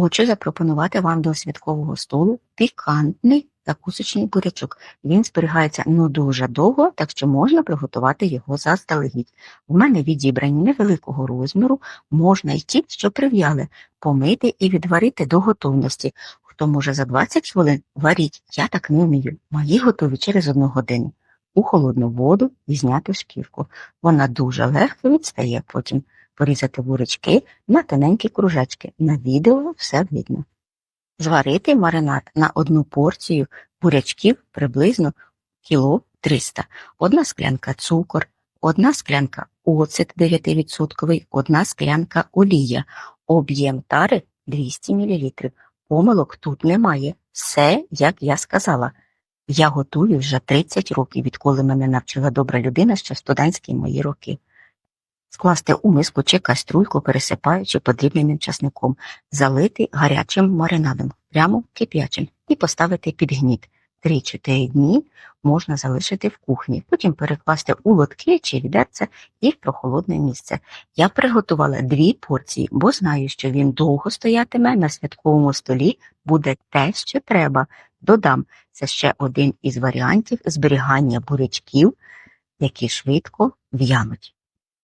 Хочу запропонувати вам до святкового столу пікантний закусочний бурячок. Він зберігається ну дуже довго, так що можна приготувати його заздалегідь. У мене відібрані невеликого розміру, можна й ті, що прив'яли, помити і відварити до готовності. Хто може за 20 хвилин варіть, я так не вмію. Мої готові через одну годину. У холодну воду і зняти шкірку. Вона дуже легко відстає потім. Порізати бурячки на тоненькі кружечки. На відео все видно. Зварити маринад на одну порцію бурячків приблизно кіло 300. Одна склянка цукор, одна склянка оцет 9%, одна склянка олія. Об'єм тари 200 мл. Помилок тут немає. Все, як я сказала. Я готую вже 30 років, відколи мене навчила добра людина ще в студентські мої роки. Скласти у миску чи каструльку, пересипаючи подрібненим часником, залити гарячим маринадом, прямо кип'ячим, і поставити під гніт. 3-4 дні можна залишити в кухні, потім перекласти у лотки чи відерце і в прохолодне місце. Я приготувала дві порції, бо знаю, що він довго стоятиме на святковому столі, буде те, що треба. Додам, це ще один із варіантів зберігання бурячків, які швидко в'януть.